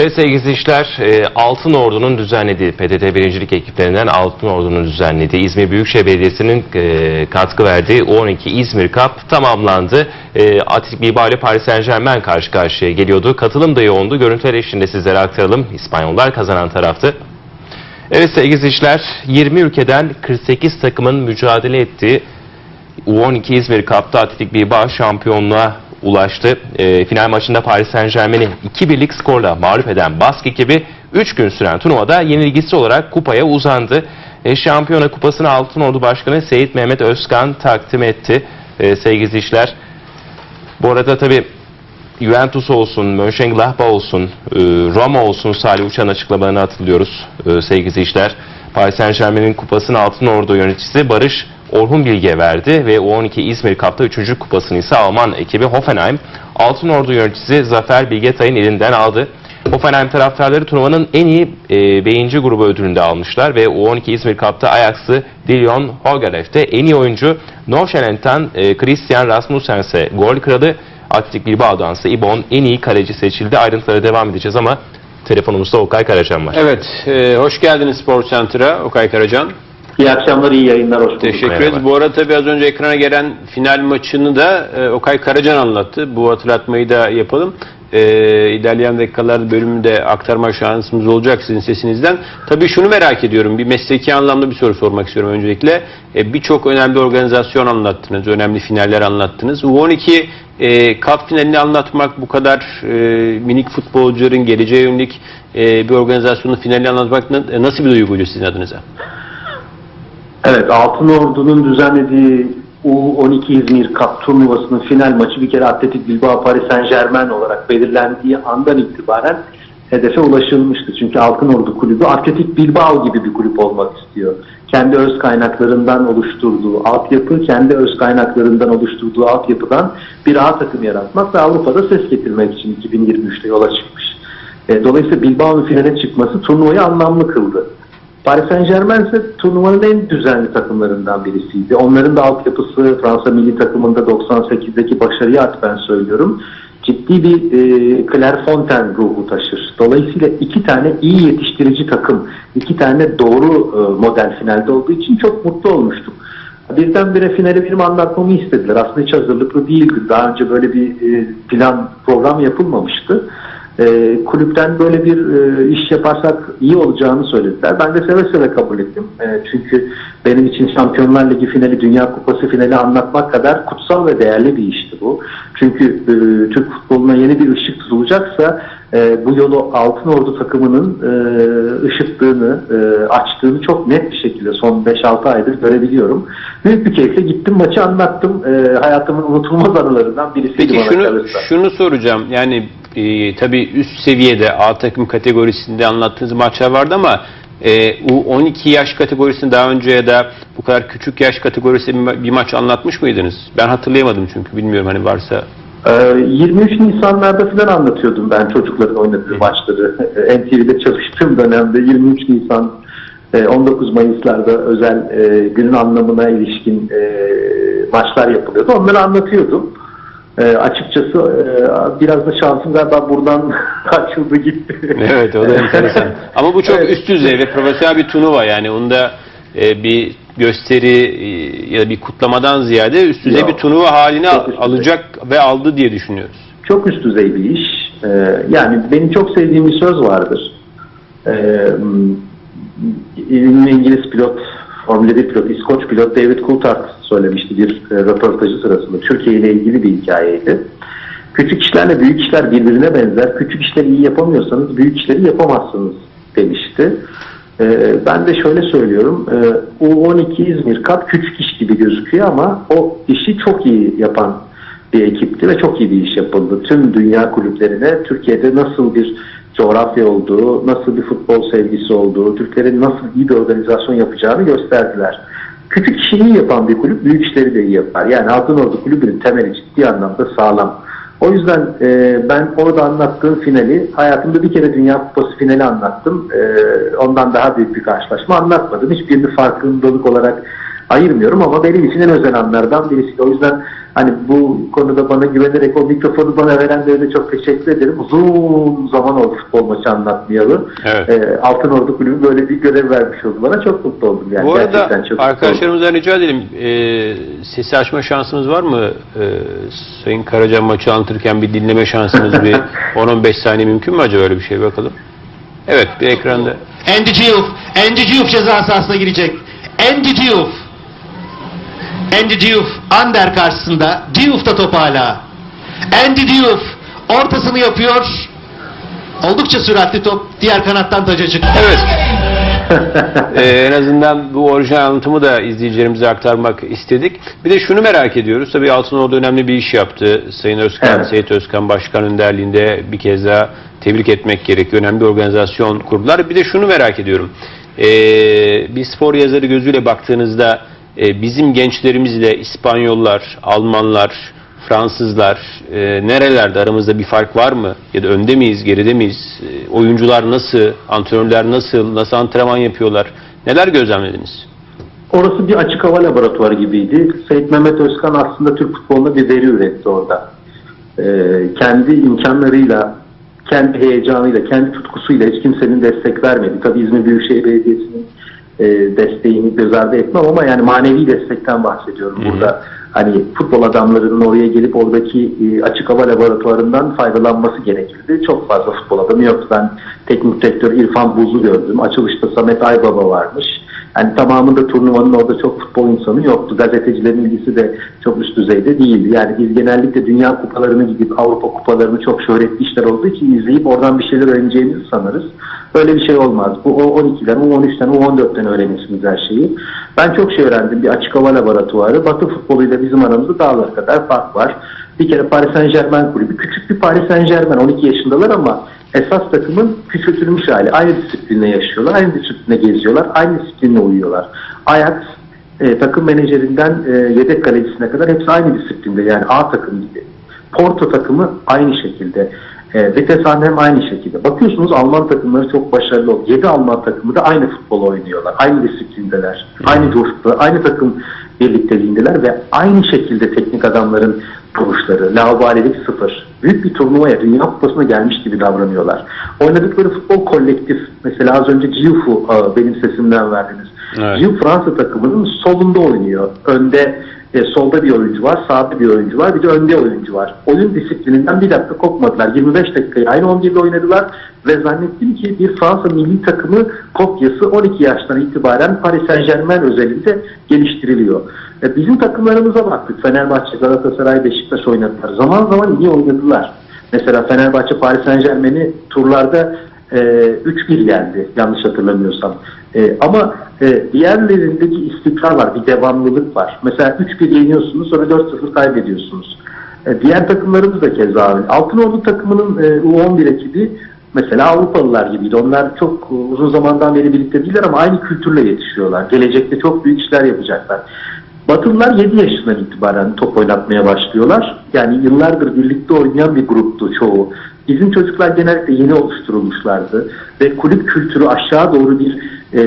Evet sevgili izleyiciler, e, Altın Ordu'nun düzenlediği, PTT birincilik ekiplerinden Altın Ordu'nun düzenlediği İzmir Büyükşehir Belediyesi'nin e, katkı verdiği U12 İzmir Cup tamamlandı. E, Atletik Bilbao ile Paris Saint Germain karşı karşıya geliyordu. Katılım da yoğundu. Görüntüler eşliğinde sizlere aktaralım. İspanyollar kazanan taraftı. Evet sevgili izleyiciler, 20 ülkeden 48 takımın mücadele ettiği U12 İzmir Cup'ta Atletik Bilbao şampiyonluğa ulaştı. E, final maçında Paris Saint Germain'i 2-1'lik skorla mağlup eden Bask ekibi 3 gün süren turnuvada yenilgisi olarak kupaya uzandı. E, şampiyona kupasını Altın Ordu Başkanı Seyit Mehmet Özkan takdim etti. E, sevgili izleyiciler, bu arada tabii Juventus olsun, Mönchengladbach olsun, e, Roma olsun Salih Uçan açıklamalarını hatırlıyoruz e, sevgili izleyiciler. Paris Saint Germain'in kupasını Altın Ordu yöneticisi Barış Orhun Bilge verdi ve U12 İzmir Cup'ta 3. kupasını ise Alman ekibi Hoffenheim Altın Ordu yöneticisi Zafer Bilgetay'ın elinden aldı. Hoffenheim taraftarları turnuvanın en iyi e, beyinci grubu ödülünü de almışlar ve U12 İzmir Cup'ta Ajax'ı Dillion Hogaref'te en iyi oyuncu Norşenent'ten e, Christian Rasmussen'se gol kralı Atletik Bilbao'dan ise İbon en iyi kaleci seçildi. Ayrıntılara devam edeceğiz ama telefonumuzda Okay Karacan var. Evet, e, hoş geldiniz Spor Center'a Okay Karacan. İyi akşamlar, iyi yayınlar, hoş bulduk. Teşekkür ederiz. Bu arada tabii az önce ekrana gelen final maçını da e, Okay Karacan anlattı. Bu hatırlatmayı da yapalım. E, ilerleyen dakikalarda bölümünde aktarma şansımız olacak sizin sesinizden. Tabii şunu merak ediyorum. Bir mesleki anlamda bir soru sormak istiyorum öncelikle. E, Birçok önemli organizasyon anlattınız, önemli finaller anlattınız. U12 e, Cup finalini anlatmak bu kadar e, minik futbolcuların geleceğe yönelik e, bir organizasyonun finalini anlatmak na- nasıl bir duyguydu sizin adınıza? Evet, Altın Ordu'nun düzenlediği U12 İzmir Cup turnuvasının final maçı bir kere Atletik Bilbao Paris Saint Germain olarak belirlendiği andan itibaren hedefe ulaşılmıştı. Çünkü Altın Ordu kulübü Atletik Bilbao gibi bir kulüp olmak istiyor. Kendi öz kaynaklarından oluşturduğu altyapı, kendi öz kaynaklarından oluşturduğu altyapıdan bir A takım yaratmak ve Avrupa'da ses getirmek için 2023'te yola çıkmış. E, Dolayısıyla Bilbao'nun finale çıkması turnuvayı anlamlı kıldı. Paris Saint Germain ise turnuvanın en düzenli takımlarından birisiydi. Onların da altyapısı Fransa milli takımında 98'deki başarıya atfen söylüyorum. Ciddi bir e, Clairefontaine ruhu taşır. Dolayısıyla iki tane iyi yetiştirici takım, iki tane doğru e, model finalde olduğu için çok mutlu olmuştum. Birdenbire finali benim anlatmamı istediler. Aslında hiç hazırlıklı değildi. Daha önce böyle bir e, plan, program yapılmamıştı. E, kulüpten böyle bir e, iş yaparsak iyi olacağını söylediler. Ben de seve seve kabul ettim. E, çünkü benim için Şampiyonlar Ligi finali, Dünya Kupası finali anlatmak kadar kutsal ve değerli bir işti bu. Çünkü e, Türk futboluna yeni bir ışık tutulacaksa e, bu yolu Altın Ordu takımının e, ışıttığını, e, açtığını çok net bir şekilde son 5-6 aydır görebiliyorum. Büyük bir keyifle gittim maçı anlattım. E, hayatımın unutulmaz anılarından birisiydi Peki bana şunu kalırsa. şunu soracağım. Yani e, tabii üst seviyede A takım kategorisinde anlattığınız maçlar vardı ama e, U12 yaş kategorisinde daha önce ya da bu kadar küçük yaş kategorisinde bir, bir maç anlatmış mıydınız? Ben hatırlayamadım çünkü bilmiyorum hani varsa. Ee, 23 Nisanlarda falan anlatıyordum ben çocukların oynadığı maçları. NTV'de çalıştığım dönemde 23 Nisan e, 19 Mayıs'larda özel e, günün anlamına ilişkin e, maçlar yapılıyordu. Onları anlatıyordum. E, açıkçası e, biraz da şansım galiba buradan açıldı gitti. Evet o da enteresan. Ama bu çok Evet. üst düzey ve profesyonel bir turnuva yani onda e, bir gösteri e, ya da bir kutlamadan ziyade üst düzey Yok. bir turnuva haline düzey. alacak ve aldı diye düşünüyoruz. Çok üst düzey bir iş. Ee, yani benim çok sevdiğim bir söz vardır. Ee, İngiliz pilot, Formula 1 pilot, İskoç pilot David Coulthard söylemişti bir e, röportajı sırasında. Türkiye ile ilgili bir hikayeydi. Küçük işlerle büyük işler birbirine benzer. Küçük işleri iyi yapamıyorsanız büyük işleri yapamazsınız demişti. Ee, ben de şöyle söylüyorum. Ee, U12 İzmir Cup küçük iş gibi gözüküyor ama o işi çok iyi yapan ve çok iyi bir iş yapıldı. Tüm dünya kulüplerine Türkiye'de nasıl bir coğrafya olduğu, nasıl bir futbol sevgisi olduğu, Türklerin nasıl iyi bir organizasyon yapacağını gösterdiler. Küçük işini yapan bir kulüp büyük işleri de iyi yapar. Yani Altınordu Kulübü'nün temeli ciddi anlamda sağlam. O yüzden e, ben orada anlattığım finali, hayatımda bir kere Dünya Kupası finali anlattım. E, ondan daha büyük bir karşılaşma anlatmadım. Hiçbirini farkındalık olarak ayırmıyorum ama benim için en özel anlardan birisi. O yüzden hani bu konuda bana güvenerek o mikrofonu bana verenlere de çok teşekkür ederim. Uzun zaman oldu futbol maçı anlatmayalı. Evet. Ee, Altın Ordu Kulübü böyle bir görev vermiş oldu bana. Çok mutlu oldum yani. Bu Gerçekten arada çok mutlu oldum. arkadaşlarımızdan rica edelim. E, sesi açma şansımız var mı? E, Sayın Karacan maçı anlatırken bir dinleme şansımız bir 10-15 saniye mümkün mü acaba öyle bir şey bakalım? Evet bir ekranda. Andy Diouf. Andy Diouf ceza sahasına girecek. Andy Diouf. Andy Diouf Ander karşısında. Diouf da top hala. Andy Diouf ortasını yapıyor. Oldukça süratli top. Diğer kanattan taca çıktı. Evet. Ee, en azından bu orijinal anlatımı da izleyicilerimize aktarmak istedik. Bir de şunu merak ediyoruz. Tabii Altınordu önemli bir iş yaptı. Sayın Özkan, Evet. Seyit Özkan Başkan önderliğinde bir kez daha tebrik etmek gerekiyor. Önemli bir organizasyon kurdular. Bir de şunu merak ediyorum. Ee, bir spor yazarı gözüyle baktığınızda e, bizim gençlerimizle İspanyollar, Almanlar, Fransızlar e, nerelerde aramızda bir fark var mı? Ya da önde miyiz, geride miyiz? E, oyuncular nasıl, antrenörler nasıl, nasıl antrenman yapıyorlar? Neler gözlemlediniz? Orası bir açık hava laboratuvarı gibiydi. Seyit Mehmet Özkan aslında Türk futbolunda bir veri üretti orada. Ee, kendi imkanlarıyla, kendi heyecanıyla, kendi tutkusuyla hiç kimsenin destek vermedi. Tabii İzmir Büyükşehir Belediyesi'nin e, desteğini göz ardı etmem ama yani manevi destekten bahsediyorum burada. Hani futbol adamlarının oraya gelip oradaki e, açık hava laboratuvarından faydalanması gerekirdi. Çok fazla futbol adamı yoktu. Ben teknik direktör İrfan Buz'u gördüm. Açılışta Samet Aybaba varmış. Yani tamamında turnuvanın orada çok futbol insanı yoktu. Gazetecilerin ilgisi de çok üst düzeyde değildi. Yani biz genellikle dünya kupalarını gidip Avrupa kupalarını çok şöhretli işler olduğu için izleyip oradan bir şeyler öğreneceğimizi sanırız. Öyle bir şey olmaz. Bu o 12'den, o 13'ten, o 14'ten öğrenirsiniz her şeyi. Ben çok şey öğrendim. Bir açık hava laboratuvarı. Batı futboluyla bizim aramızda dağlar kadar fark var. Bir kere Paris Saint Germain kulübü. Küçük bir Paris Saint Germain. 12 yaşındalar ama esas takımın küçültülmüş hali. Aynı disiplinle yaşıyorlar. Aynı disiplinle geziyorlar. Aynı disiplinle uyuyorlar. Ajax e, takım menajerinden e, yedek kalecisine kadar hepsi aynı disiplinde. Yani A takım gibi. Porto takımı aynı şekilde. E, Vitesse Arnhem aynı şekilde. Bakıyorsunuz Alman takımları çok başarılı oldu. 7 Alman takımı da aynı futbol oynuyorlar. Aynı disiplindeler. Aynı coşkuda, aynı takım birlikteliğindeler ve aynı şekilde teknik adamların duruşları, laubalilik sıfır. Büyük bir turnuvaya, Dünya Kupası'na gelmiş gibi davranıyorlar. Oynadıkları futbol kolektif. Mesela az önce Giouf'u e, benim sesimden verdiniz. Evet. Giouf Fransa takımının solunda oynuyor. Önde e, solda bir oyuncu var, sağda bir oyuncu var, bir de önde oyuncu var. Oyun disiplininden bir dakika kopmadılar. 25 dakikayı aynı 11'de oynadılar ve zannettim ki bir Fransa milli takımı kopyası 12 yaştan itibaren Paris Saint Germain özelinde geliştiriliyor. E, bizim takımlarımıza baktık. Fenerbahçe, Galatasaray, Beşiktaş oynadılar. Zaman zaman iyi oynadılar. Mesela Fenerbahçe Paris Saint Germain'i turlarda e, 3-1 geldi yanlış hatırlamıyorsam. E, ama e, diğerlerindeki istikrar var, bir devamlılık var. Mesela 3-1 yeniyorsunuz sonra 4-0 kaybediyorsunuz. E, diğer takımlarımız da keza öyle. Altınordu takımının e, U11 ekibi mesela Avrupalılar gibiydi. Onlar çok e, uzun zamandan beri birlikte değiller ama aynı kültürle yetişiyorlar. Gelecekte çok büyük işler yapacaklar. Batılılar 7 yaşından itibaren top oynatmaya başlıyorlar. Yani yıllardır birlikte oynayan bir gruptu çoğu. Bizim çocuklar genellikle yeni oluşturulmuşlardı. Ve kulüp kültürü aşağı doğru bir e,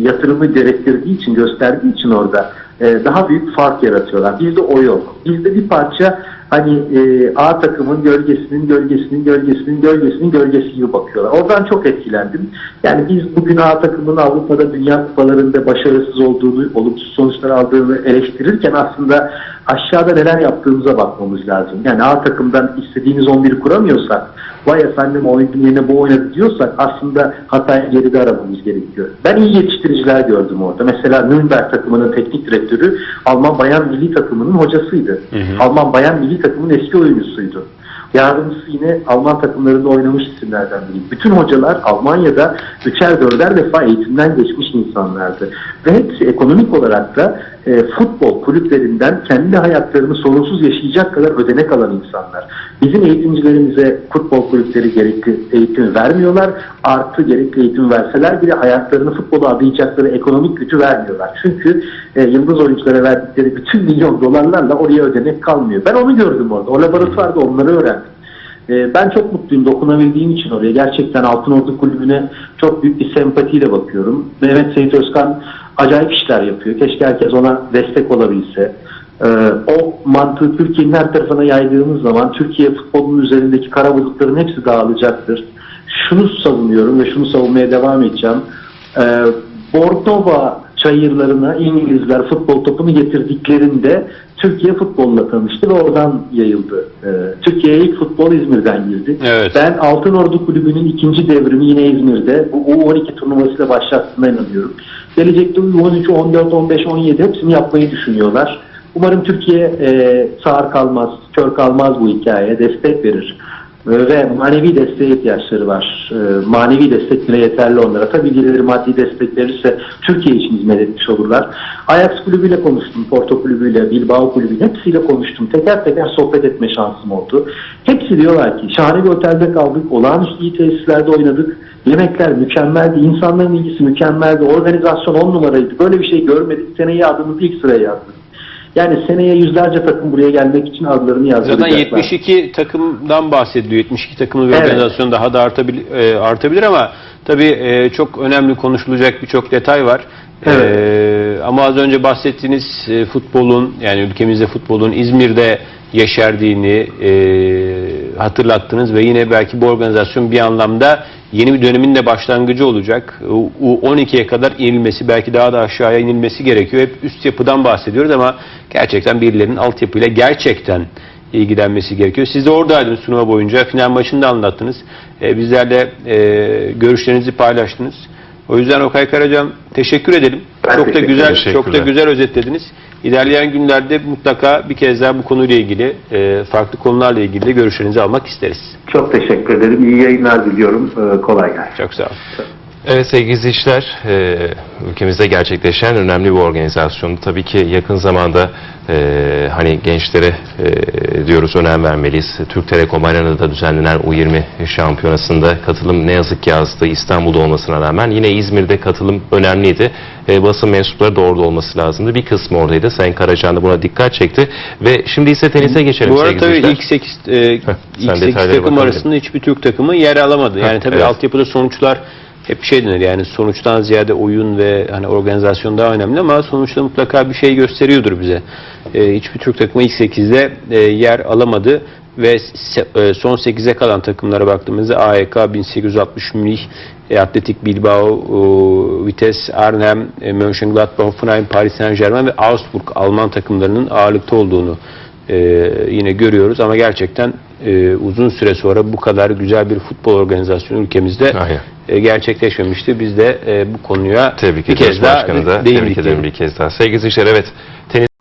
yatırımı gerektirdiği için, gösterdiği için orada e, daha büyük fark yaratıyorlar. Bizde o yok. Bizde bir parça hani e, A takımın gölgesinin, gölgesinin, gölgesinin, gölgesinin gölgesi gibi bakıyorlar. Oradan çok etkilendim. Yani biz bugün A takımın Avrupa'da dünya kupalarında başarısız olduğunu, olumsuz sonuçlar aldığını eleştirirken aslında aşağıda neler yaptığımıza bakmamız lazım. Yani A takımdan istediğimiz 11'i kuramıyorsak, vay efendim oyuncunun yerine bu oynadı diyorsak aslında hatayı geride aramamız gerekiyor. Ben iyi yetiştiriciler gördüm orada. Mesela Nürnberg takımının teknik direktörü Alman bayan milli takımının hocasıydı. Alman bayan milli takımın eski oyuncusuydu. Yardımcısı yine Alman takımlarında oynamış isimlerden biri. Bütün hocalar Almanya'da üçer dörder defa eğitimden geçmiş insanlardı. Ve hepsi ekonomik olarak da e, futbol kulüplerinden kendi hayatlarını sorunsuz yaşayacak kadar ödenek alan insanlar. Bizim eğitimcilerimize futbol kulüpleri gerekli eğitim vermiyorlar. Artı gerekli eğitim verseler bile hayatlarını futbola adayacakları ekonomik gücü vermiyorlar. Çünkü e, yıldız oyunculara verdikleri bütün milyon dolarlarla oraya ödenek kalmıyor. Ben onu gördüm orada. O laboratuvarda onları öğrendim. E, ben çok mutluyum dokunabildiğim için oraya. Gerçekten Altınordu Kulübü'ne çok büyük bir sempatiyle bakıyorum. Mehmet Seyit Özkan acayip işler yapıyor. Keşke herkes ona destek olabilse. Ee, o mantığı Türkiye'nin her tarafına yaydığımız zaman Türkiye futbolunun üzerindeki kara bulutların hepsi dağılacaktır. Şunu savunuyorum ve şunu savunmaya devam edeceğim. Ee, Bornova çayırlarına İngilizler futbol topunu getirdiklerinde Türkiye futbolla tanıştı ve oradan yayıldı. Ee, Türkiye'ye ilk futbol İzmir'den girdi. Evet. Ben Altın Ordu Kulübü'nün ikinci devrimi yine İzmir'de bu U12 turnuvasıyla başlattığına inanıyorum. Gelecekte U13, 14, 15, 17 hepsini yapmayı düşünüyorlar. Umarım Türkiye e, sağır kalmaz, kör kalmaz bu hikayeye, destek verir. Ve manevi desteğe ihtiyaçları var. E, manevi destek bile yeterli onlara. Tabii birileri maddi destek verirse Türkiye için hizmet etmiş olurlar. Ajax kulübüyle konuştum, Porto kulübüyle, Bilbao kulübüyle hepsiyle konuştum. Teker teker sohbet etme şansım oldu. Hepsi diyorlar ki şahane bir otelde kaldık, olağanüstü iyi tesislerde oynadık. Yemekler mükemmeldi, insanların ilgisi mükemmeldi, organizasyon on numaraydı. Böyle bir şey görmedik. Seneye adımızı ilk sıraya yazdık. Yani seneye yüzlerce takım buraya gelmek için adlarını yazdıracaklar. Zaten 72 takımdan bahsediliyor. 72 takımlı bir Evet. organizasyon daha da artabil, e, artabilir ama tabii e, çok önemli konuşulacak birçok detay var. Evet. E, ama az önce bahsettiğiniz e, futbolun yani ülkemizde futbolun İzmir'de yeşerdiğini e, hatırlattınız ve yine belki bu organizasyon bir anlamda yeni bir dönemin de başlangıcı olacak. U12'ye kadar inilmesi belki daha da aşağıya inilmesi gerekiyor. Hep üst yapıdan bahsediyoruz ama gerçekten birilerinin altyapıyla gerçekten ilgilenmesi gerekiyor. Siz de oradaydınız sunuma boyunca. Final maçını da anlattınız. E, bizlerle e, görüşlerinizi paylaştınız. O yüzden Okay Karacan teşekkür edelim. Ben çok da teşekkür güzel ederim. çok da güzel özetlediniz. İlerleyen günlerde mutlaka bir kez daha bu konuyla ilgili e, farklı konularla ilgili de görüşlerinizi almak isteriz. Çok teşekkür ederim. İyi yayınlar diliyorum. Ee, kolay gelsin. Çok sağ olun. Evet sevgili izleyiciler, e, ülkemizde gerçekleşen önemli bir organizasyonu tabii ki yakın zamanda e, hani gençlere e, diyoruz önem vermeliyiz. Türk Telekom Arena'da düzenlenen U20 şampiyonasında katılım ne yazık ki azdı İstanbul'da olmasına rağmen yine İzmir'de katılım önemliydi. E, basın mensupları da orada olması lazımdı. Bir kısmı oradaydı. Sayın Karacan da buna dikkat çekti. Ve şimdi ise tenise geçelim Bu arada tabii ilk 8 e, ilk sen 8 detaylara takım arasında hiçbir Türk takımı yer alamadı. Yani tabii evet. altyapıda sonuçlar hep şey denir yani sonuçtan ziyade oyun ve hani organizasyon daha önemli ama sonuçta mutlaka bir şey gösteriyordur bize. E, hiçbir Türk takımı ilk 8'de e, yer alamadı ve e, son 8'e kalan takımlara baktığımızda AEK 1860 Münih, e, Atletik Bilbao, e, Vitesse Arnhem, e, Mönchengladbach, Hoffenheim, Paris Saint-Germain ve Augsburg Alman takımlarının ağırlıkta olduğunu e, yine görüyoruz ama gerçekten e, uzun süre sonra bu kadar güzel bir futbol organizasyonu ülkemizde Aynen. e, gerçekleşmemişti. Biz de e, bu konuya Tebrik bir kez daha da. değindik Tebrik ederim bir kez daha. Sevgili izleyiciler evet tenis